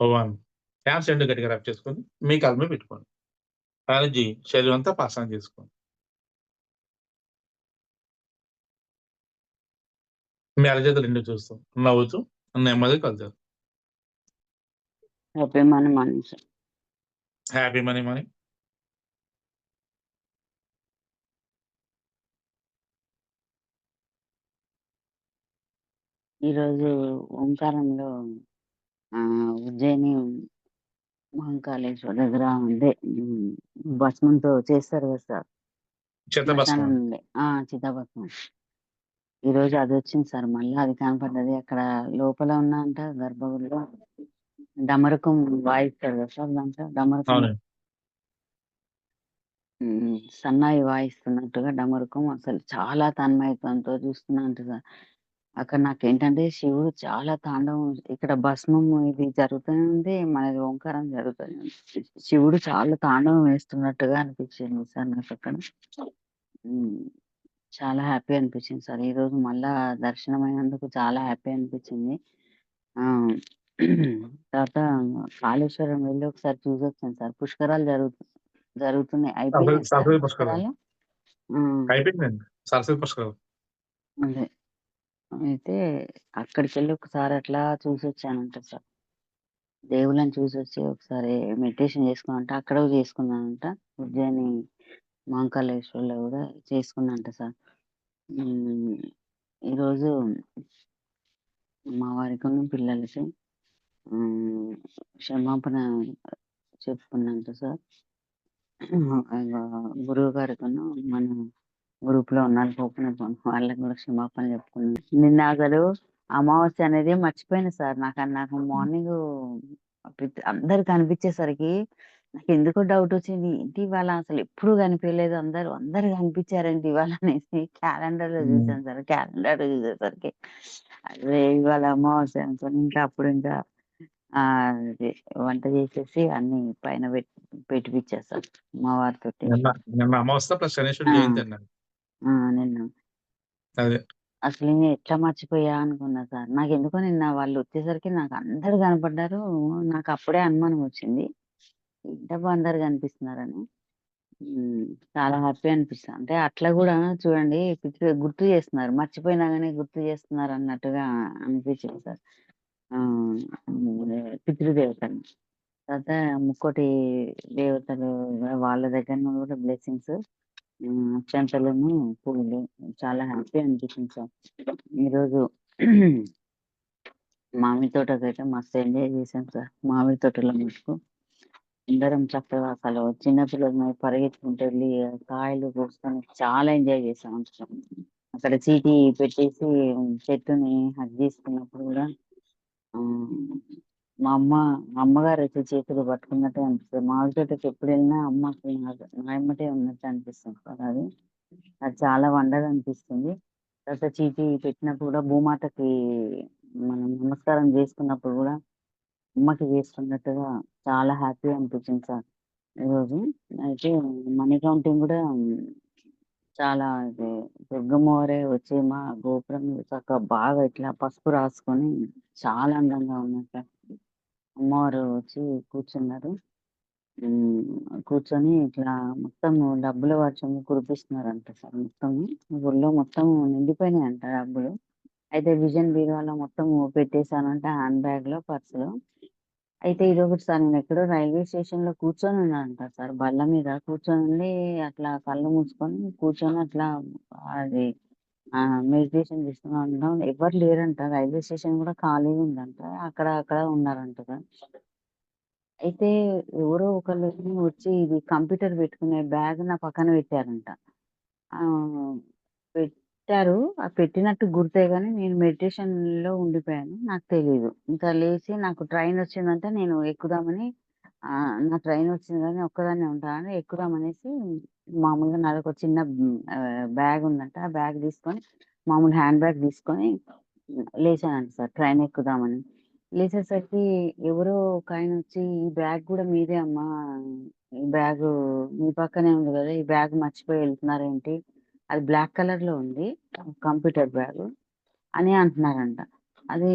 1 hands 2 గట్టిగా rub చేసుకొని, మీ మీద పెట్టుకోండి. ఎనర్జీ శరీరం అంతా పాసన చేసుకోండి. మీ అరచేతులు 2 చూస్తూ, నవ్వుతూ నెమ్మదిగా. Happy money. Happy money money. ఈరోజు ఓంకారంలో ఆహ్, ఉజ్జయిని మహంకాళేశ్వర దగ్గర అదే హ్మ్. భస్మంతో చేస్తారు కదా సార్. చిత్తభస్మం. శ్మశానం నుండి. ఆ! చితాభస్మం. ఈరోజు అదొచ్చింది సార్. మళ్ళా అది కనపడ్డది. అక్కడ లోపల ఉన్న అంట గర్భగుడిలో డమరుకం వాయిస్తారు కదా సార్ దాంట్లో డమరుకం. అవునండి. సన్నాయి వాయిస్తున్నట్టుగా డమరుకం అసలు చాలా తన్మయత్వంతో చూస్తున్నానంట సార్. అక్కడ నాకేంటంటే శివుడు చాలా తాండవం ఇక్కడ భస్మం ఇది జరుగుతూనే ఉంది. మనది ఓంకారం జరుగుతూనే ఉంది. శివుడు చాలా తాండవం వేస్తున్నట్టుగా అనిపించింది సార్ నాకక్కడ. హ్మ్. చాలా హ్యాపీ అనిపించింది సార్. ఈరోజు మళ్ళా దర్శనమైనందుకు చాలా హ్యాపీ అనిపించింది. ఆ! తర్వాత కాళేశ్వరం వెళ్ళి ఒకసారి చూసొచ్చాను సార్. పుష్కరాలు జరుగుతు జరుగుతున్నాయి. అయిపోయినాయా సార్ సరస్వతి పుష్కరాలు. పుష్కరాలు? హ్మ్. అయిపోయిందండి. సరస్వతి పుష్కరాలు. అదే. అయితే అక్కడికెళ్ళి ఒకసారి అట్లా చూసొచ్చానంట సార్. దేవుళ్ళని చూసొచ్చి ఒకసారి మెడిటేషన్ చేసుకున్నానంట. అక్కడ కూడా చేసుకున్నానంట. ఉజ్జయిని మహంకాళేశ్వర్‌లో కూడా చేసుకున్నానంట సార్. హ్మ్. ఈరోజు మా వారికును పిల్లలకి హ్మ్. క్షమాపణ చెప్పుకున్నానంట సార్. ఇంగ గురువు గారికును మన గ్రూప్‌లో ఉన్న వాళ్ళకి కూడా క్షమాపణ చెప్పుకున్నాను. నిన్న అసలు అమావాస్య అనేది మర్చిపోయాను సార్. నాకు నాకు మార్నింగు అందరూ కనిపించేసరికి నాకెందుకో డౌట్ వచ్చింది. ఏంటి ఇవాళ అసలు ఎప్పుడు కనిపియలేదు అందరూ. అందరూ కనిపించారేంటి ఇవాళ అనేసి క్యాలెండర్‌లో హ్మ్. చూసాను సార్. క్యాలెండర్ చూసేసరికి అరే! ఇవాళ అమావాస్య అనుకోని ఇంకా అప్పుడు ఇంకా అది వంట చేసేసి అన్నీ పైన పెట్ పెట్టిపిచ్చా సార్ మా వారితోటి. నిన్న నిన్న అమావాస్య ప్లస్ ఆ! నిన్న. అదే. అసలు నేను ఎట్లా మర్చిపోయా అనుకున్నా సార్. నాకెందుకో నిన్న వాళ్ళొచ్చేసరికి నాకు అందరూ కనపడ్డారు. నాకు అప్పుడే అనుమానం వచ్చింది. ఏంటబ్బా అందరూ కనిపిస్తున్నారని. హ్మ్. చాలా హ్యాపీ అనిపిస్తుంది. అంటే అట్లా కూడా చూడండి గుర్తు చేస్తున్నారు. మర్చిపోయినా గాని గుర్తు చేస్తున్నారు అన్నట్టుగా అనిపించింది సార్. ఆహ్, హ్మ్. పితృదేవతని. తర్వాత ముక్కోటి దేవతలు వాళ్ళ దగ్గర నుండి కూడా బ్లెస్సింగ్స్ చెంటలోని పూలు పువ్వులు చాలా హ్యాపీ అనిపించింది సార్. ఈరోజు మామిడి తోటకైతే మస్తు ఎంజాయ్ చేసాం సార్. మామిడి తోటలో మటుకు. అందరం చక్కగా అసలు చిన్న పిల్లలమే పరిగెత్తుకుంటూ కాయలు కోసుకొని చాలా ఎంజాయ్ చేసాం సార్ అక్కడ చీటీ పెట్టేసి చెట్టుని హక్ చేసుకున్నప్పుడు కూడా మా అమ్మ అమ్మగారు వచ్చి చేతులు పట్టుకున్నట్టే అనిపిస్తుంది మామిడి తోటకి ఎప్పుడు వెళ్ళినా అమ్మ నాకు నా ఉన్నట్టు అనిపిస్తుంది సార్ అది. అది చాలా వండర్ అనిపిస్తుంది. తర్వాత చీటీ పెట్టినప్పుడు కూడా భూమాతకి మనం నమస్కారం చేసుకున్నప్పుడు కూడా అమ్మకి చేసుకున్నట్టుగా చాలా హ్యాపీ అనిపించింది సార్ ఈరోజు. అయితే మనీ కౌంటింగ్ కూడా చాలా ఇది దుర్గమ్మవారే వచ్చి మా గోపురం చక్కగా బాగా ఇట్లా పసుపు రాసుకొని చాలా అందంగా ఉన్నట్టు సార్. అమ్మవారు వచ్చి కూర్చున్నారు. హ్మ్. కూర్చొని ఇట్లా మొత్తం డబ్బుల వర్షం కురిపిస్తున్నారంట సార్ మొత్తము. గుడిలో మొత్తం నిండిపోయినాయంట డబ్బులు. అయితే విజన్ బీరువాలో మొత్తం పెట్టేసానంట హ్యాండ్ బ్యాగ్‌లో, పర్స్‌లో. అయితే ఇదొకటి సార్ నేనెక్కడో రైల్వే స్టేషన్‌లో కూర్చొని ఉన్నానంట సార్. బల్ల మీద కూర్చొనుండి అట్లా కళ్ళు మూసుకొని కూర్చొని అట్లా అది ఆ మెడిటేషన్ చేస్తున్నా ఉండడం ఎవ్వరు లేరంట. రైల్వే స్టేషన్ కూడా ఖాళీగా ఉందంట. అక్కడ అక్కడ ఉన్నారంట అయితే ఎవరో ఒకళ్ళు వచ్చి ఇది కంప్యూటర్ పెట్టుకునే బ్యాగ్ నా పక్కన పెట్టారంట. ఆహ్, పెట్టారు. ఆ పెట్టినట్టు గుర్తే కానీ నేను మెడిటేషన్‌లో ఉండిపోయాను. నాకు తెలీదు. ఇంకా లేచి నాకు ట్రైన్ వచ్చిందంటే నేను ఎక్కుదామని ఆహ్, నా ట్రైన్ వచ్చింది గానీ ఒక్కదాన్నే ఉంటానని ఎక్కుదామనేసి మామూలుగా నాదొక చిన్న బ్యాగ్ ఉందంట. ఆ బ్యాగ్ తీసుకొని మామూలు హ్యాండ్ బ్యాగ్ తీసుకొని లేచానంట సార్ ట్రైన్ ఎక్కుదామని. లేచేసరికి ఎవరో ఒకాయనొచ్చి "ఈ బ్యాగ్ గూడా మీదే అమ్మా. ఈ బ్యాగు మీ పక్కనే ఉంది గదా! ఈ బ్యాగ్ మర్చిపోయి ఎళ్తున్నారేంటి? అది బ్లాక్ కలర్‌లో ఉంది. కంప్యూటర్ బ్యాగు" అని అంటున్నారంట. అది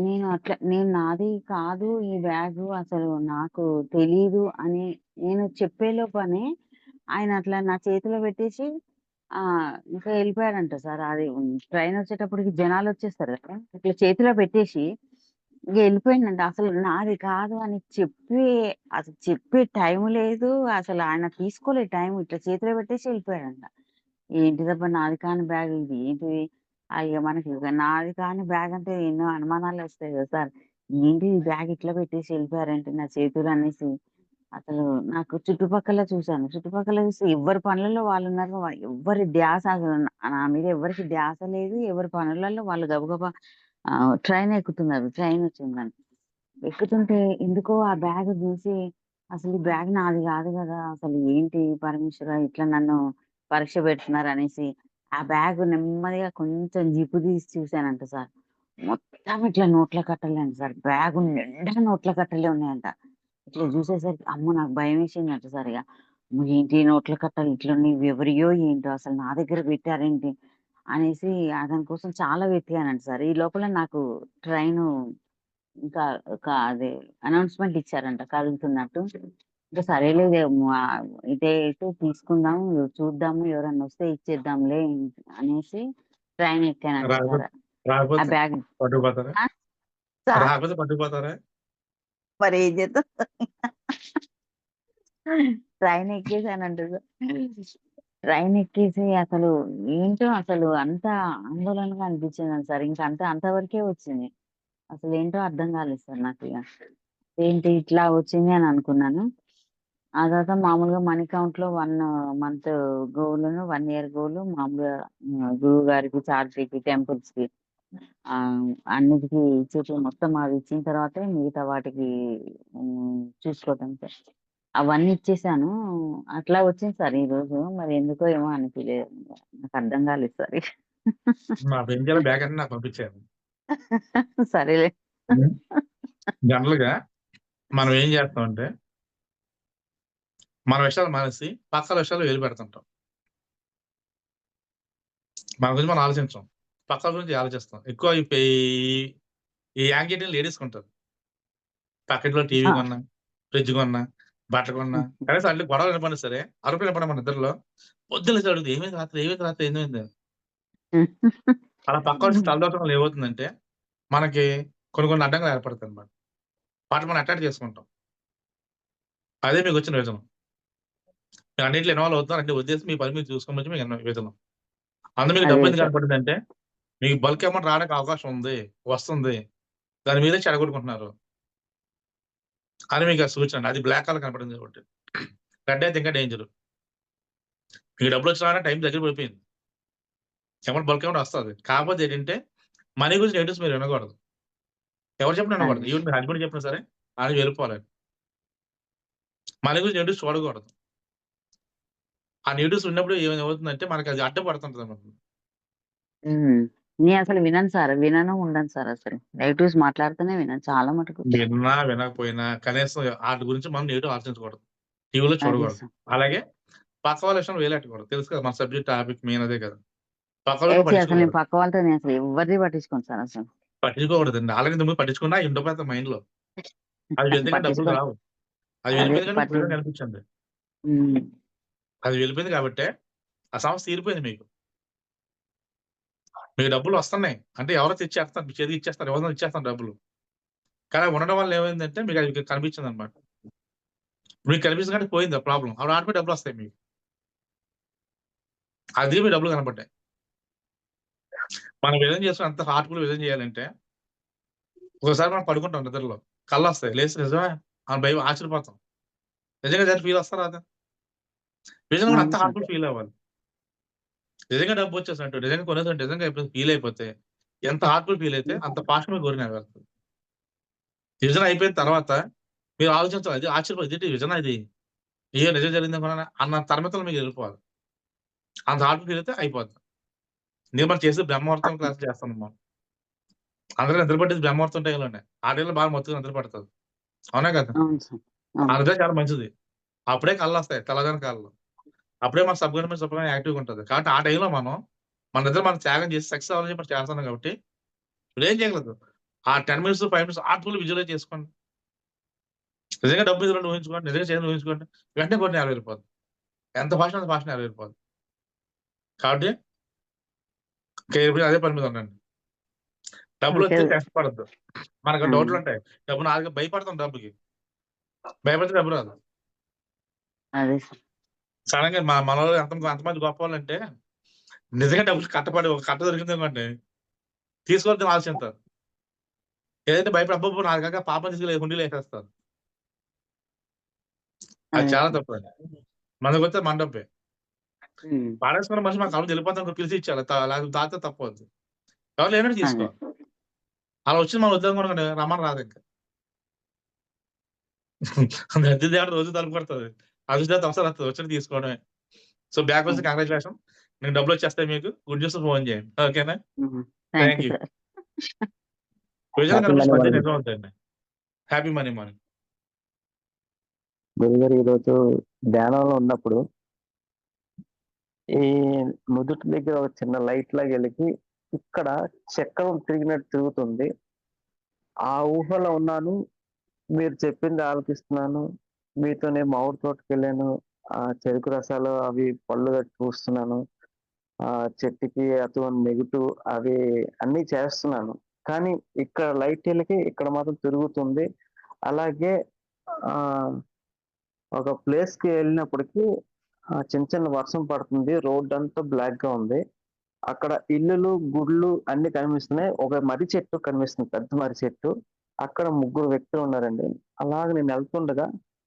నేను అట్లా నేను నాది కాదు ఈ బ్యాగు అసలు నాకు తెలీదు అని నేను చెప్పేలోపనే ఆయన అట్లా నా చేతిలో పెట్టేసి ఆ ఇంకా ఎళ్ళిపోయాడంట సార్. అది ట్రైన్ వచ్చేటప్పటికి జనాలు వచ్చేస్తారు కదా! ఇట్లా చేతిలో పెట్టేసి ఇంకా వెళ్ళిపోయిందంట అసలు నాది కాదు అని చెప్పి అసలు చెప్పే టైం లేదు. అసలు ఆయన తీసుకోలేదు టైం. ఇట్లా చేతిలో పెట్టేసి ఎళ్ళిపోయాడంట. ఏంటిదబ్బా! నాది కాని బ్యాగ్ ఇది ఏంటిది? అయ్య మనకి నాది కాని బ్యాగ్ అంటే ఎన్నో అనుమానాలు వస్తాయి కదా సార్. ఏంటి ఈ బ్యాగ్ ఇట్లా పెట్టేసి వెళ్ళిపోయారంటే నా చేతులు అనేసి అసలు నాకు చుట్టుపక్కల చూసాను. చుట్టుపక్కల చూస్తే ఎవ్వరి పనులలో వాళ్ళున్నారు. వ ఎవ్వరి ధ్యాస అసలు నా మీద ఎవరికీ ధ్యాస లేదు. ఎవరి పనులలో వాళ్ళు గబగబా ఆహ్, ట్రైన్ ఎక్కుతున్నారు. ట్రైన్ వచ్చిందని. ఎక్కుతుంటే ఎందుకో ఆ బ్యాగ్ చూసి అసలు ఈ బ్యాగ్ నాది కాదు కదా! అసలు ఏంటి పరమేశ్వర ఇట్లా నన్ను పరీక్ష పెడుతున్నారనేసి ఆ బ్యాగ్ నెమ్మదిగా కొంచెం జిప్పు తీసి చూశానంట సార్. మొత్తం ఇట్లా నోట్ల కట్టలే సార్. బ్యాగు నిండా నోట్ల కట్టలే ఉన్నాయంట. ఇట్లా చూసేసరికి అమ్మో! నాకు భయమేసిందంట సార్ ఇగ. అమ్మో! ఏంటి నోట్ల కట్టలు ఇట్లున్నాయి. ఇవి ఎవరియ్యో ఏంటో అసలు నా దగ్గర పెట్టారేంటి? అనేసి ఆ దాని కోసం చాలా వెతికానంట సార్. ఈ లోపల నాకు ట్రైను ఇంకా ఒక అదే అనౌన్స్‌మెంట్ ఇచ్చారంట కదులుతున్నట్టు. ఇంక సరేలే ఆహ్, ఇటే తీసుకుందాం, చూద్దాము ఎవరన్నా వస్తే ఇచ్చేద్దాంలే అనేసి ట్రైన్ సార్. ఆ రాకపోతే బ్యాగ్ పట్టుకుపోతారా? ఆ! సార్ రాకపోతే పట్టుకుపోతారా? మరి ఏం చేద్దాం? ట్రైన్ ఎక్కేసానంట. ట్రైన్ ఎక్కేసి అసలు ఏంటో అసలు అంత ఆందోళనగా అనిపించిందంట సార్. ఇంక అంత అంతవరకే వచ్చింది. అసలేంటో అర్థం కాలేదు సార్ నాకిగ. ఏంటి ఇట్లా వచ్చింది అని అనుకున్నాను. ఆ తర్వాత మామూలుగా మనీ కౌంట్‌లో 1 మంత్ గోవులను, 1 ఇయర్ గోవులు మామూలుగా ఆహ్, గురువుగారికి, చారిటీకి, టెంపుల్స్‌కి అన్నిటికి ఇచ్చేటివి మొత్తం అవి ఇచ్చిన తర్వాతే మిగతా వాటికి హ్మ్, చూసుకోవటం సార్. అవన్నీ ఇచ్చేసాను. అట్లా వచ్చింది సార్ ఈరోజు. మరి ఎందుకో ఏమో అనిపియలేదు. నాకు అర్థం కాలేదు సార్. మా బెంచీలో బ్యాగ్ అన్నీ నాకు పంపించారు. సరేలే. హ్మ్. జనరల్‌గా మనం ఏం చేస్తామంటే మన విషయాలు మానేసి పక్కల విషయాల్లో వేలు పెడుతుంటాం. మన గురించి మనం ఆలోచించం. పక్కల గురించి ఆలోచిస్తాం. ఎక్కువ ఈ పే ఈ యాంగ్జైటీని లేడీస్‌కుంటది. పక్కింట్లో టీవీ! కొన్నా, ఫ్రిడ్జ్ కొన్నా, బట్టలు కొన్నా, కనీసం అట్లా గొడవలు వినపడినా సరే, అరుపులు వినపడినా మన ఇద్దరిలో పొద్దున్న లేసి అడుగుతాం. ఏమైంది రాత్రి? ఏమైంది రాత్రి? ఏమైంది? అలా పక్కోడి తలదూరడం వల్ల ఏమవుతుందంటే, మనకి కొన్ని కొన్ని అడ్డంకులు ఏర్పడతాయన్నమాట. వాటిని మనం అటాచ్ చేసుకుంటాం. అదే మీకొచ్చిన విజనం. మీరు అన్నిట్లో ఇన్వాల్వ్ అవుతున్నారు అంటే వదిలేసి మీ పని మీరు చూసుకోమని మీకు విజనం. అందులో మీకు డబ్బు ఎందుకు సార్. మీకు బల్క్ అమౌంట్ రావడానికి అవకాశం ఉంది. వస్తుంది. దాని మీదే చెడగొట్టుకుంటున్నారు. అని మీకు సూచన. అది బ్లాక్ కలర్ కనపడింది కాబట్టి. రెడ్ అయితే ఇంకా డేంజరు. మీకు డబ్బులొచ్చిన టైం దగ్గర పడిపోయింది. అమౌంట్ బల్క్ అమౌంట్ వస్తది. కాకపోతే ఏంటంటే, మనీ గురించి నెగెటివ్స్ మీరు వినకూడదు. ఎవరు చెప్పినా వినకూడదు. అదే. ఈవెన్ మీ హస్బెండ్ చెప్పినా సరే, ఆయన వెళ్ళిపోవాలి. మనీ గురించి నెగెటివ్స్ చూడకూడదు. ఆ నెగెటివ్స్ విన్నప్పుడు ఏమవుతుందంటే, మనకి అది అడ్డుపడుతుంటదన్నమాట. హ్మ్. నేనసలు వినను సార్. వినను, ఉండను సార్ అసలు. నెగెటివ్స్ మాట్లాడితేనే వినను చాలా మటుకు. విన్నా, వినకపోయినా కనీసం ఆటి గురించి మనం నెగెటివ్ ఆలోచించకూడదు. టీవీలో అదే చూడకూడదు. అలాగే పక్క వాళ్ళ విషయంలో వేలెట్టకూడదు. తెలుసు కదా! మన సబ్జెక్ట్ టాపిక్ మెయిన్ అదే కదా! పక్క! అసలు నేను పట్టించుకోకూడదు. పక్క వాళ్ళతో నేనసలు ఎవరిది పట్టించుకోను సార్ అసలు. పట్టించుకోకూడదండి. ఆల్రెడీ ఇంతకుముందు పట్టించుకున్నా అయి ఉండిపోతాయి మైండ్‌లో. అవి వెళ్తే గాని డబ్బులు. రావు. అది అదే వెళ్ళిపోయింది. అది వెళ్ళిపోయింది కాబట్టే, ఆ సమస్య తీరిపోయింది మీకు. మీకు డబ్బులు వస్తున్నాయి. అంటే ఎవరో తెచ్చేస్తారు. మీ చేతికి ఇచ్చేస్తారు. ఎవరినో ఇచ్చేస్తారు డబ్బులు. కానీ ఉండడం వల్ల ఏమైందంటే, మీకు అది కనిపించిందన్నమాట. మీకు కనిపించింది కాబట్టి పోయింది ఆ అవి ఆడిపోయి డబ్బులు వస్తాయి మీకు. అది మీ డబ్బులు కనపడ్డాయి. మనం విధం చేసుకుని అంత హార్ట్‌ఫుల్ విధం చేయాలంటే, ఒకసారి మనం పడుకుంటాం నిద్రలో. కళ్ళొస్తాయి. లేదు నిజమే అని భయం ఆశ్చర్యపోతాం. నిజంగా దాన్ని ఫీల్ వస్తారా రాదా? నిజంగా అంత హార్ట్‌ఫుల్ ఫీల్ అవ్వాలి. నిజంగా డబ్బొచ్చేసినట్టు, నిజంగా కొనేసినట్టు నిజంగా ఫీల్ అయిపోతే, ఎంత హార్ట్‌ఫుల్ ఫీల్ అయితే అంత ఫాస్ట్‌గా మీకు కోరిక నెరవేరుతది. విజన్ అయిపోయిన తర్వాత మీరు ఆలోచించాలి. అది ఆశ్చర్యపోయి ఇదేంటి విజనా ఇది? అయ్యో! నిజం జరిగిందనుకున్నానా? అన్న తరమతలో మీకు వెళ్ళిపోవాలి. అంత హార్ట్‌ఫుల్ ఫీల్ అయితే అయిపోద్ది. నేను మనం చేసేది బ్రహ్మముహూర్తం క్లాస్ చేస్తాం మనం. అందరూ నిద్ర పట్టేది బ్రహ్మముహూర్తం టైంలోనే. ఆ టైంలో బాగా మత్తుగా నిద్ర పడతది. అవునా కదా? ఆ. నిద్ర చాలా మంచిది. అప్పుడే కళ్ళొస్తాయి తెల్లవారుజామున కళ్ళు. అప్పుడే మన సబ్‌కాన్షియస్ సూపర్‌మైండ్ యాక్టివ్‌గా ఉంటది. కాబట్టి ఆ టైంలో మనం మన నిద్ర మనం త్యాగం చేసి సక్సెస్ అవ్వాలని చెప్పి చేస్తున్నాం కాబట్టి ఇప్పుడేం చేయగలదు. ఆ 10 మినిట్స్, 5 మినిట్స్ హార్ట్‌ఫుల్ విజువలైజ్ చేసుకోండి. నిజంగా డబ్బు మీద ఉన్నట్టు ఊహించుకోండి. నిజంగా చేయాలని ఊహించుకోండి. వెంటనే కోటి నెరవేరిపోద్ది. ఎంత ఫాస్ట్ అంత ఫాస్ట్ నెరవేరిపోద్ది. కాబట్టి అదే పని మీద ఉండండి. డబ్బులొస్తే ఓకే. టెన్షన్ పడొద్దు. మనకు హ్మ్. డౌట్లుంటాయి. డబ్బు నాలుగు భయపడతాం డబ్బుకి. భయపడితే డబ్బు రాదు. అదే సార్. సడెన్‌గా మా ఎంత ఎంతమంది గొప్పోళ్ళంటే నిజంగా డబ్బులు కట్టపడి ఒక కట్ట దొరికిందనుకోండి తీసుకోవద్దని ఆలోచిస్తారు. ఏదైతే భయపడి అబ్బబ్బో! నాది కాక పాపం తీసుకెళ్ళి హుండీలో ఏసేస్తారు. అది చాలా సార్. తప్పది. మనకొస్తే మన డబ్బే. పాడేసుకున్న మనిషి మన కళ్ళ వెళ్ళిపోతాం పిలిచి ఇచ్చేయాలి. త లేకపోతే దాచితే తప్పవుద్ది. ఎవరు లేనట్టు తీసుకో. అలా వచ్చింది మనం వద్దనుకోండి రమ్మని రాదింక. అద్దె దేవుడు రోజు తలుపు కొడతది. ఒకసారి వస్తది. వచ్చినట్టు తీసుకోవడమే. సో బ్యాక్ వస్తే హ్మ్. కంగ్రాచ్యులేషన్. మీకు డబ్బులొచ్చేస్తాయి మీకు. గుడ్ న్యూస్ ఫోన్ చేయండి. ఓకేనా? Thank you. Vision happy money మధ్య మార్నింగ్. నిజం అవుతాయండి. Happy money morning. గురుగారు ఈరోజు ధ్యానంలో ఉన్నప్పుడు ఈ నుదుటి దగ్గర ఒక చిన్న లైట్ లాగా వెలిగి ఇక్కడ చక్రం తిరిగినట్టు తిరుగుతుంది. ఆ ఊహలో ఉన్నాను. మీరు చెప్పింది ఆలకిస్తున్నాను. మీతోనే మామిడి తోటకెళ్ళాను. ఆ చెరుకు రసాలు అవి పళ్ళు చూస్తున్నాను. ఆ చెట్టుకి అటువంటి నెగెటివ్ అవి అన్ని చేస్తున్నాను. కానీ ఇక్కడ లైట్ వెళ్ళకి ఇక్కడ మాత్రం తిరుగుతుంది. అలాగే ఆ ఒక ప్లేస్‌కి వెళ్ళినప్పటికి వెళ్ళినప్పటికీ చిన్న చిన్న వర్షం పడుతుంది. రోడ్ అంతా బ్లాక్గా ఉంది. అక్కడ ఇల్లులు, గుళ్ళు అన్ని కనిపిస్తున్నాయి. ఒక మర్రి చెట్టు కనిపిస్తుంది. పెద్ద మర్రి చెట్టు. అక్కడ ముగ్గురు వ్యక్తులు ఉన్నారండి. అలాగ నేను వెళ్తుండగా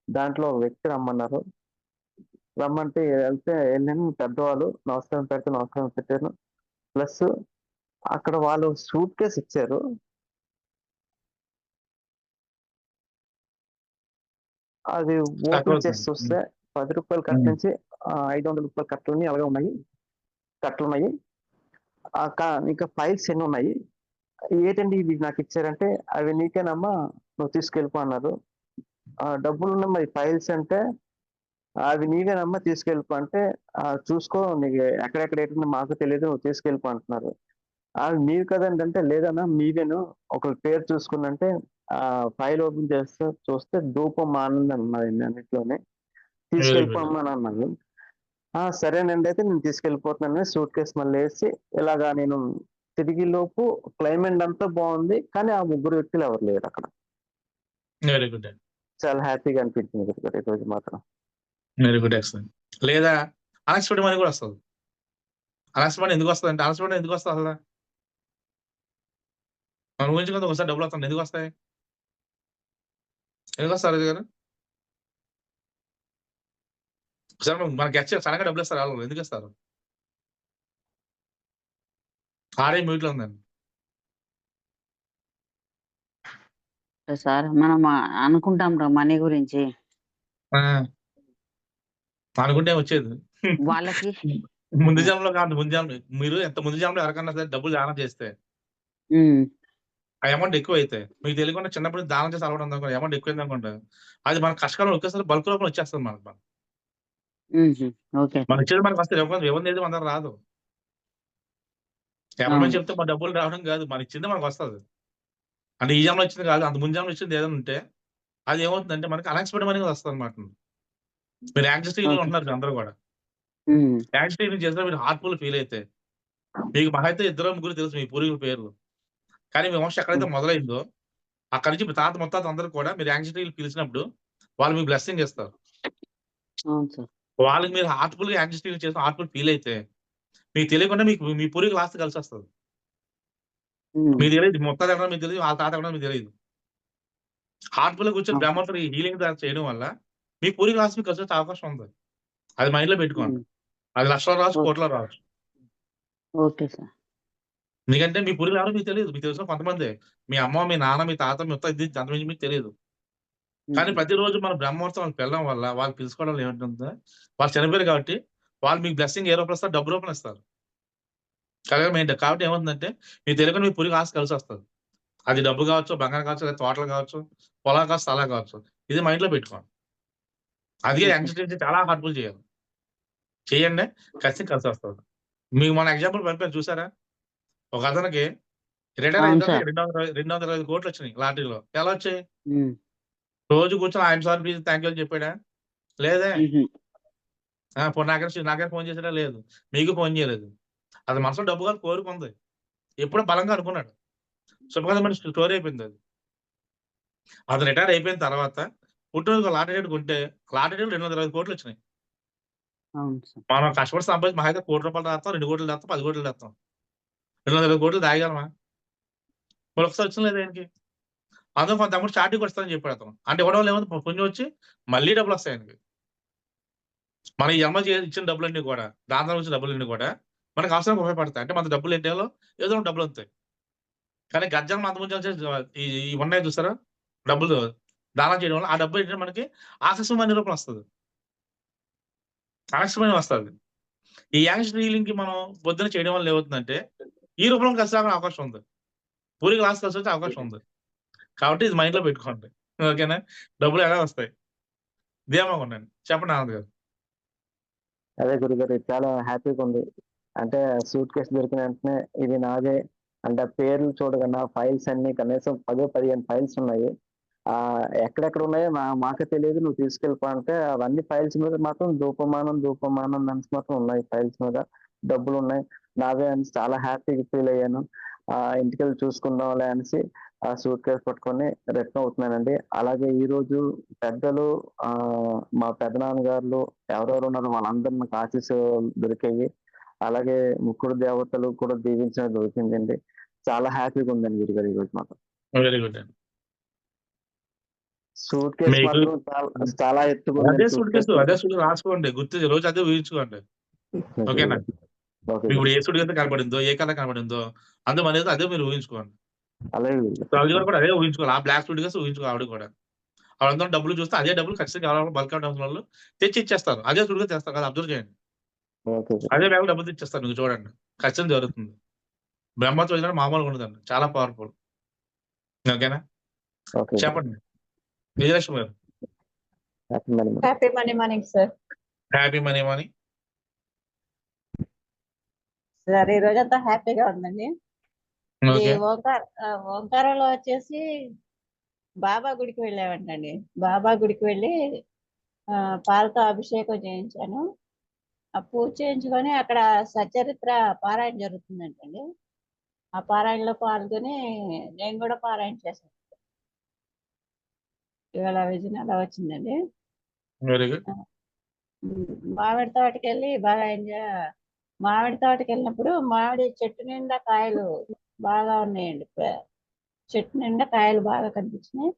దాంట్లో వ్యక్తి రమ్మన్నారు. రమ్మంటే వెళ్తే వెళ్ళాను. పెద్దవాళ్ళు నమస్కారం పెడితే నమస్కారం పెట్టాను. ప్లస్ అక్కడ వాళ్ళు సూట్‌కేస్ ఇచ్చారు. అది ఓపెన్ చేసి చూస్తే రూ. 10 కట్ట హ్మ్. నుంచి ఆహ్, రూ. 500 కట్టలన్నీ అలాగే ఉన్నాయి. కట్టలున్నాయి. ఆహ్, క ఇంకా ఫైల్స్ ఎన్నున్నాయి. ఏటండి ఇవి నాకిచ్చారంటే, అవి నీకేనమ్మా నువ్వు తీసుకెళ్ళిపో అన్నారు. డబ్బులు ఉన్న మరి ఫైల్స్ అంటే, అవి నీవేనమ్మా తీసుకెళ్ళిపో అంటే, చూసుకో నీకు ఎక్కడెక్కడ ఏంటంటే మాకు తెలియదు నువ్వు తీసుకెళ్ళిపో అంటున్నారు. అవి నీవు కదండి అంటే, లేదన్నా మీవేను ఒక పేరు చూసుకున్నంటే ఆ ఫైల్ ఓపెన్ చేస్తే చూస్తే ధూపం ఆనందం ఉన్నదండి అన్నిట్లోనే. వెరీ అన్నాను ఆ! సరేనండి అయితే నేను తీసుకెళ్ళిపోతున్నాను సూట్ కేసు మళ్ళీ వేసి ఇలాగా నేను తిరిగి లోపు క్లైమేట్ అంతా బాగుంది కానీ ఆ ముగ్గురు వ్యక్తులు ఎవరు లేరక్కడ. వెరీ గుడ్ అండి. చాలా హ్యాపీగా అనిపించింది గురుగారు రోజు మాత్రం. Very good. ఎక్సలెంట్. లేదా అన్‌ఎక్స్‌పెక్టెడ్ మనీ కూడా వస్తుంది అలసిపోవడం ఎందుకు వస్తుంది అంటే ఎందుకొస్తదంటే ఎందుకు వస్తుంది అసలు మనం ఊహించకుండా ఒకసారి డబ్బులొస్తాయి. ఎందుకొస్తాయి? ఎందుకొస్తాయి రాజు గారు? ఒకసారి మనకి వచ్చే సడన్గా డబ్బులు ఇస్తారు వాళ్ళు ఎందుకు ఇస్తారు ఆరే మ్యూట్‌లో ఉందండి. సార్ మనం అనుకుంటాం రా మనీ గురించి. అనుకుంటే వచ్చేది. వాళ్ళకి ముందు జన్మలో కాదు ముందు జన్మ మీరు ఎంత ముందు జన్మలో ఎవరికన్నా సరే డబ్బులు దానం చేస్తే. ఆ అమౌంట్ ఎక్కువైతాయి. మీకు తెలియకుండా చిన్నప్పుడు దానం చేసి అలవాటు ఉందనుకోండి అమౌంట్ ఎక్కువైందనుకోండి. అది మన కష్టకాలంలో ఒకేసారి బల్క్ రూపంలో వచ్చేస్తది మనకు. మనం ఇచ్చేది మనకు వస్తది. ఎవరిది ఎవరిది మన రాదు. ఎవరి. చెప్తే మన డబ్బులు రావడం కాదు. మనం ఇచ్చిందే మనకొస్తది. అంటే ఈ జన్మలో ఇచ్చింది కాదు. అంత ముందు జన్మలో ఇచ్చింది ఏదైనా ఉంటే అది ఏమవుతుందంటే మనకి అన్‌ఎక్స్‌పెక్టెడ్ మనీ వస్తదన్నమాట. మీరు యాంగ్జైటీలో ఓకే. ఉంటున్నారు అందరూ కూడా. యాంగ్జైటీ చేసినా మీరు హార్ట్‌ఫుల్ ఫీల్ అయితే మీకు మహా అయితే ఇద్దరో ముగ్గురు తెలుసు మీ పూర్వీకుల పేర్లు. కానీ మీ వంశం ఎక్కడైతే. మొదలైందో అక్కడి నుంచి మీ తాత ముత్తాత అందరూ కూడా మీరు యాంగ్జైటీ‌లు పిలిచినప్పుడు వాళ్ళు మీకు బ్లెస్సింగ్ ఇస్తారు. వాళ్ళకి మీరు హార్ట్‌ఫుల్‌గా యాంగ్జైటీ‌లు చేసి హార్ట్‌ఫుల్ ఫీల్ అయితే మీకు తెలియకుండా మీకు మీ పూర్వీకుల ఆస్తి కలిసొస్తది. హ్మ్. మీకు తెలీదు. ముత్తాత ఎవరో మీకు తెలీదు. వాళ్ళ తాత ఎవరో మీకు తెలీదు. హార్ట్‌ఫుల్‌గా కూర్చొని అవును. బ్రహ్మోత్తర హీలింగ్ చేయడం వల్ల మీ పూర్వీకుల ఆస్తి మీకు కలిసొచ్చే అవకాశం ఉంది. అది మైండ్‌లో పెట్టుకోండి. హ్మ్. అది లక్షలో రావచ్చు. కోట్లో రావచ్చు. Okay sir. ఎందుకంటే మీ పూర్వీకులు ఎవరో మీకు తెలీదు. మీకు తెలిసిన కొంతమందే. మీ అమ్మ, మీ నాన్న, మీ తాత, మీ ఇది అంతకు మించి మీకు తెలీదు. కానీ. ప్రతిరోజు మనం బ్రహ్మోత్సవానికి వెళ్ళడం వల్ల వాళ్ళు పిలుచుకోవడం వల్ల ఏమంటుందంటే వాళ్ళు చనిపోయారు కాబట్టి వాళ్ళు మీకు బ్లెస్సింగ్ ఏ రూపంలో ఇస్తారు? డబ్బు రూపంలో ఇస్తారు. కరెక్ట్‌గా మెయింటైన్ కాబట్టి ఏమవుతుందంటే మీకు తెలియకుండా మీ పూర్వీకుల ఆస్తి కలిసొస్తది. అది డబ్బు కావచ్చు, బంగారం కావచ్చు, లేదా తోటలు కావచ్చు, పొలాలు కావచ్చు, స్థలాలు కావచ్చు. ఇది మైండ్‌లో పెట్టుకోండి. ఓకే. యాంగ్జైటీ చాలా హార్ట్‌ఫుల్ చేయాలి. చేయండి. ఖచ్చితంగా కలిసొస్తది. మీకు మొన్న ఎగ్జాంపుల్ పంపాను చూసారా? ఒక అతనికి రిటైర్ అయిన. రెండు వందల రెండు వందల ఇరవై కోట్లు వచ్చినాయి లాటరీలో ఎలా వచ్చాయి రోజు కూర్చొని ఆయన సార్ ప్లీజ్ థ్యాంక్ యూ అని చెప్పాడా లేదే ఉహు, ఆ, పోనీ నాకే నాకే ఫోన్ చేసాడా లేదు మీకు ఫోన్ చేయలేదు అది మనసులో డబ్బు కాదు కోరుకుంది ఎప్పుడో బలంగా అనుకున్నాడు. శుభకాలం మన స్టోరీ అయిపోయింది అది. అది రిటైర్ అయిపోయిన తర్వాత పుట్టినరోజు లాటరీ టికెట్ కొంటే లాటరీ టికెట్ రెండు వందల ఇరవై కోట్లు వచ్చినాయి. మనం కష్టపడి సంపాదించి మహా అయితే కోటి రూపాయలు దాస్తాం రెండు కోట్లు దాస్తాం పది కోట్లు దాస్తాం. రెండు వందల ఇరవై కోట్లు దాయగలమా? మరి ఒకసారి వచ్చిన లేదు ఆయనకి? అందులో కొంత అమౌంట్ స్టార్టింగ్ వస్తుందని చెప్పాడు అతను. అంటే ఇవ్వడం లేకపోతే పుణ్యం వచ్చి మళ్ళీ డబ్బులు వస్తాయి ఆయనకి. మన ఈ అమ్మ ఇచ్చిన డబ్బులన్నీ కూడా దాని ద్వారా వచ్చిన డబ్బులన్నీ కూడా మనకు అవసరం ఉపయోగపడతాయి. అంటే మన డబ్బులు ఏంటో ఏదో ఒక డబ్బులు వస్తాయి. కానీ గజ్జలు మంత ముందు ఈ ఉన్నాయి చూస్తారా డబ్బులు దానం చేయడం వల్ల ఆ డబ్బు ఏంటంటే మనకి ఆకస్మికమైన రూపం వస్తుంది. ఆకస్మికమైన వస్తుంది. ఈ యాంగ్స్టర్ హీలింగ్కి మనం పొద్దున చేయడం వల్ల ఏమవుతుందంటే ఈ రూపంలో కలిసి రావడం అవకాశం ఉంది. పూరి గ్లాస్ కలిసి వచ్చే అవకాశం ఉంది. కాబట్టి ఇది మైండ్లో పెట్టుకోండి. ఓకేనా? డబ్బులు ఎలా వస్తాయి? ధీమాగా ఉండండి. చెప్పండి ఆనంద్ గారు. అదే గురుగారు చాలా హ్యాపీగా ఉంది. అంటే సూట్ కేసు దొరికిన వెంటనే ఇది నాదే. అంటే పేర్లు చూడగానే ఫైల్స్ అన్ని కనీసం పదో పదిహేను ఫైల్స్ ఉన్నాయి. ఆ ఎక్కడెక్కడ ఉన్నాయో మా మాకు తెలియదు. నువ్వు తీసుకెళ్ళిపో అంటే అవన్నీ ఫైల్స్ మీద మాత్రం ధూపమానం ధూపమానం అని మాత్రం ఉన్నాయి ఫైల్స్ మీద. డబ్బులు ఉన్నాయి. నావే అని చాలా హ్యాపీగా ఫీల్ అయ్యాను. ఆ ఇంటికి వెళ్ళి చూసుకుందాంలే అనేసి ఆ సూట్ కేసు పట్టుకొని రిటర్న్ అవుతున్నానండి. అలాగే ఈ రోజు పెద్దలు ఆ మా పెదనాన్నగారులు ఎవరెవరు ఉన్నారో వాళ్ళందరూ నాకు ఆశీస్సు దొరికాయి. అలాగే ముక్కుడు దేవతలు కూడా దీవించిన దొరికిందండి. చాలా హ్యాపీగా ఉందండి గురుగారు ఈరోజు మాకు వెరీ గుడ్ అండి. సూట్ కేసు మాత్రం చాలా చాలా ఎత్తుగా అదే సూట్ కేసు అదే సూట్ రాసుకోండి. గుర్తు రోజు అదే ఊహించుకోండి. ఓకేనా? ఓకే. మీకు ఇప్పుడు ఏ సూట్ కేసు కనబడిందో ఏ కలర్ కనబడిందో అందులో అనేది అదే మీరు ఊహించుకోండి. అలాగే గారు. కూడా అదే ఊహించుకోవాలి. ఆ బ్లాక్ సూట్ కేసు ఊహించుకోవాలి ఆవిడ కూడా. ఆవిడంతా డబ్బులు చూస్తే అదే డబ్బులు ఖచ్చితంగా కావాలి బల్క్ అవడం వాళ్ళు తెచ్చి ఇచ్చేస్తారు. అదే సూట్ కేసు తెస్తారు కదా అబ్జర్వ్ చేయండి. అదే బ్యాగ్ డబ్బులు తెచ్చిస్తారు మీకు చూడండి. ఖచ్చితంగా జరుగుతుంది. బ్రహ్మత్వం వచ్చిన మామూలుగా ఉండదండి. చాలా పవర్ఫుల్ ఓకేనా? ఓకే చెప్పండి. విజయలక్ష్మి గారు. Happy money happy money morning sir happy money money sir ఈ రోజంతా హ్యాపీగా ఉందండి. ఓంకారంలో వచ్చేసి బాబా గుడికి వెళ్ళామంటండి. బాబా గుడికి వెళ్ళి ఆ, పాలతో అభిషేకం చేయించాను. పూజ చేయించుకొని అక్కడ సచరిత్ర పారాయణ జరుగుతుందంటండి. ఆ పారాయణలో పాల్గొని నేను కూడా పారాయణ చేశాను. ఇవాళ విజయం అలా వచ్చిందండి? మామిడి తోటకి వెళ్ళి బాగా ఎంజాయ్ మామిడి తోటకి వెళ్ళినప్పుడు మామిడి చెట్టు నిండా కాయలు బాగా ఉన్నాయండి. చెట్టు నిండా కాయలు బాగా కనిపించినాయి.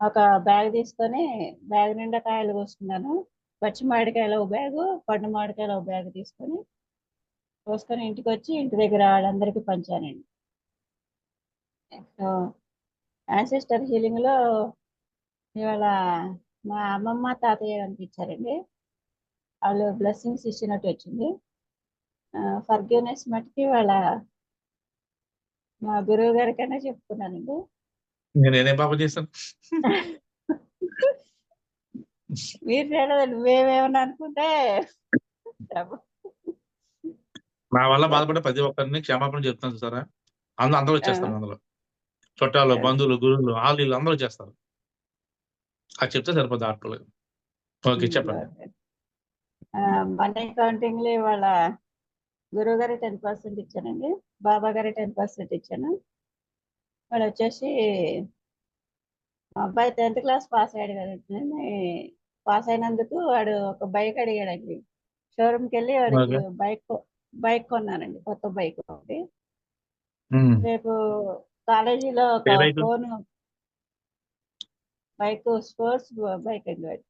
ఒక బ్యాగ్ తీసుకొని బ్యాగ్ నిండా కాయలు కోసుకున్నాను. పచ్చి మామిడికాయలు ఒక బ్యాగు పండు మామిడికాయలు ఒక బ్యాగ్ తీసుకొని కోసుకొని ఇంటికి వచ్చి ఇంటి దగ్గర వాళ్ళందరికీ పంచానండి. యాన్సిస్టర్ హీలింగ్లో ఇవాళ మా అమ్మమ్మ తాతయ్య కనిపించారండి వాళ్ళు బ్లెస్సింగ్స్ ఇచ్చినట్టు వచ్చింది. ఫర్గ్యూనెస్ మట్టుకి వాళ్ళ మా గురువు గారికైనా చెప్పుకున్నానండి. నేను నేనేం పాపం చేశాను? మీరు అనుకుంటే నా వల్ల బాధపడే ప్రతి ఒక్కరిని క్షమాపణ చెప్తాను చూసారా? అందరూ అందరూ వచ్చేస్తారు అందులో. చుట్టాలు బంధువులు గురువులు వాళ్ళు వీళ్ళు అందరూ వచ్చేస్తారు. అది చెప్తే సరిపోద్ది ఆటలు. ఓకే చెప్పండి. మనీ కౌంటింగ్లో ఇవాళ గురువు గారి టెన్ పర్సెంట్ ఇచ్చానండి బాబా గారి టెన్ పర్సెంట్ ఇచ్చాను. వాడు వచ్చేసి మా అబ్బాయి టెన్త్ క్లాస్ పాస్ అయ్యాడు కదండి. పాస్ అయినందుకు వాడు ఒక బైక్ అడిగాడండి. షోరూమ్కి వెళ్ళి వాడికి. బైక్ బైక్ కొన్నానండి కొత్త బైక్ ఒకటి. రేపు కాలేజీలో ఒక? ఫోన్ బైక్ స్పోర్ట్స్ బైక్ అండి వాడు.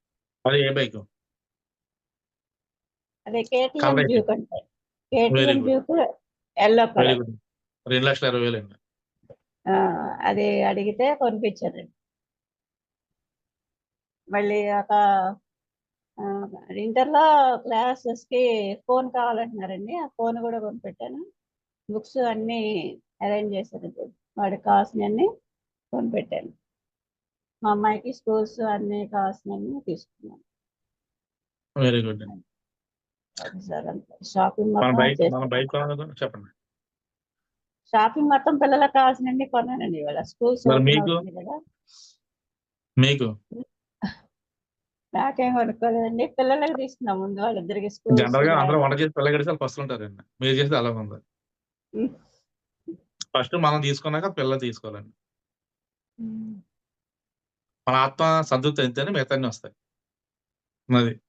అది ఏ బైక్? అదే కేటీఎం డ్యూక్ అంటే కేటీఎం. Duke yellow colour. రెండు లక్షల ఇరవై వేలు అండి అది అడిగితే కొనిపించారండి. మళ్ళీ ఒక ఇంటర్లో క్లాసెస్కి ఫోన్ కావాలంటున్నారండి. ఆ ఫోన్ కూడా కొనిపెట్టాను. బుక్స్ అన్ని అరేంజ్ చేశారండి. వాడికి కావాల్సినవన్నీ కొనిపెట్టాను. మా అమ్మాయికి స్కూల్స్ అన్ని కావాల్సినవన్నీ తీసుకున్నాను. వెరీ గుడ్ షాపింగ్ మొత్తం చేశాను. చెప్పండి. షాపింగ్ మొత్తం పిల్లలకు కావాల్సినవి కొన్నానండి. ఇవాళ స్కూల్స్ మీకు? నాకేం కొనుక్కోలేదండి పిల్లలకి తీసుకున్నాం ముందు వాళ్ళిద్దరికి స్కూల్ జనరల్గా అందరూ వంట చేసి పిల్ల గడిచి ఫస్ట్ ఉంటారండి మీరు చేసేది అలా ఉంది. ఫస్ట్ మనం తీసుకున్నాక పిల్లలు తీసుకోవాలండి. మన ఆత్మ సంతృప్తి అయితేనే మిగతా వస్తాయి. అది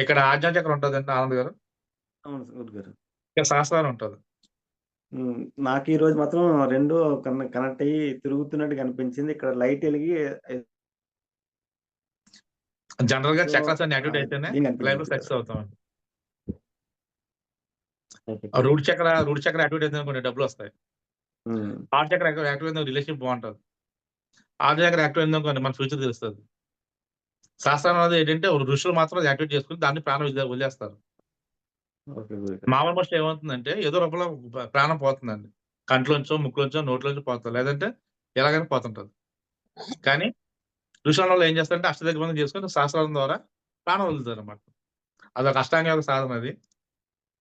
ఇక్కడ ఆజ్ఞాచక్రం ఉంటుందండి ఆనంద్ గారు? అవును గుడ్ గారు. ఇక్కడ శాస్త్రాలు ఉంటుంది. నాకు ఈ రోజు మాత్రం రెండు కన- కనెక్ట్ అయ్యి తిరుగుతున్నట్టు కనిపించింది. ఇక్కడ లైట్ వెలిగి జనరల్గా చక్రాస్ అన్ని ఆ, అయితేనే life. Success అవుతామండి. Root chakra root chakra activate అయితే కొన్ని డబ్బులు వస్తాయి. హార్ట్ చక్ర యాక్టివేట్ అయితే రిలేషన్షిప్ బాగుంటుంది. హార్ట్ చక్ర యాక్టివేట్ అయితే కొన్ని మన ఫ్యూచర్ తెలుస్తుంది. శాస్త్రం అనేది ఏంటంటే ఋషులు మాత్రం యాక్టివేట్ చేసుకుని దాన్ని ప్రాణం వదిలే- వదిలేస్తారు. మామూలు మనుషులు ఏమవుతుందంటే ఏదో రూపంలో ప్రాణం పోతుందండి. కంట్లోంచో ముక్కులోంచో నోట్లోంచో పోతుంది లేదంటే ఎలాగైనా పోతుంటది. కానీ ఋషుల ఏం చేస్తారంటే అష్టదిగ్బంధం చేసుకుని శాస్త్రాల ద్వారా ప్రాణం వదులుతారు అన్నమాట అదొక అష్టాంగ యోగ సాధన అది.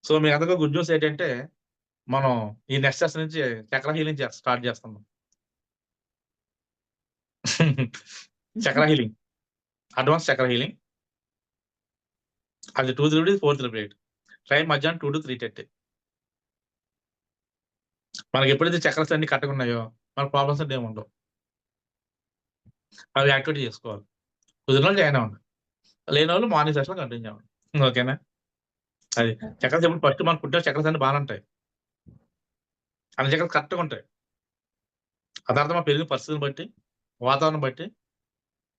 సో మీ అందరికీ గుడ్ న్యూస్ ఏంటంటే మనం ఈ నెక్స్ట్ సెషన్ నుంచి చక్ర హీలింగ్ స్టార్ట్ చేస్తున్నాం chakra healing. Advance chakra healing. అది two three four three eight. Time మధ్యాహ్నం టూ టు త్రీ థర్టీ. మనకి ఎప్పుడైతే చక్రస్ అన్ని కరెక్ట్గా ఉన్నాయో మన ప్రాబ్లమ్స్ అంటే ఏమి ఉండవు. అవి యాక్టివేట్ చేసుకోవాలి. కుదిరిన వాళ్ళు జాయిన్ అవ్వండి. లేని వాళ్ళు మార్నింగ్ సెషన్ కంటిన్యూ అవ్వండి ఓకేనా? అది చక్రస్ ఎప్పుడు ఫస్ట్ మన పుట్టిన చక్రస్ అన్ని బాగానే ఉంటాయి. అన్ని చక్రస్ కరెక్ట్గా ఉంటాయి. ఆ తర్వాత మన పెరిగిన పరిస్థితిని బట్టి వాతావరణం బట్టి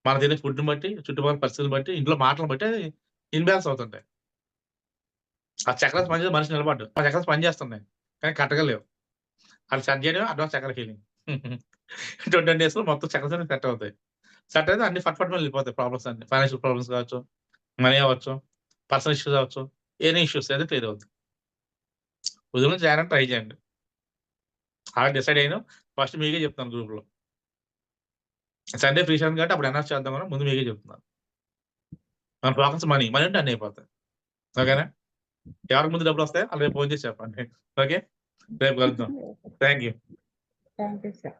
మన తినే ఫుడ్ని బట్టి చుట్టుపక్కల పరిస్థితులను బట్టి ఇంట్లో మాటలను బట్టి ఇన్బ్యాలెన్స్ అవుతుంటాయి. ఆ చక్రాస్ పని చేసి మనిషి నిలబడ్డు. ఆ చక్రాస్ పని చేస్తున్నాయి కానీ కరెక్ట్గా లేవు. అది సెట్ చేయడం అడ్వాన్స్ చక్ర హీలింగ్. ట్వంటీ డేస్లో మొత్తం చక్రస్ అన్ని సెట్ అవుతాయి. సెట్ అయితే అన్ని ఫట్ ఫట్ వెళ్ళిపోతాయి ప్రాబ్లమ్స్ అన్ని. ఫైనాన్షియల్ ప్రాబ్లమ్స్ కావచ్చు మనీ అవ్వచ్చు పర్సనల్ ఇష్యూస్ అవ్వచ్చు ఎనీ ఇష్యూస్ అయితే క్లియర్ అవుతుంది ఉదయం చేయాలని ట్రై చేయండి. అలా డిసైడ్ అయినా ఫస్ట్ మీకే చెప్తాను గ్రూప్లో. సండే ఫ్రీ షాన్ కాబట్టి అప్పుడు అనౌన్స్ చేద్దాం అని ముందు మీకే చెప్తున్నాను మన ఫోకస్ మనీ మనీ ఉంటే అన్ని అయిపోతాయి. ఓకేనా ఎవరికి ముందు డబ్బులు వస్తాయి అలా రేపు ఫోన్ చేసి చెప్పండి. ఓకే రేపు కలుద్దాం. Thank you thank you sir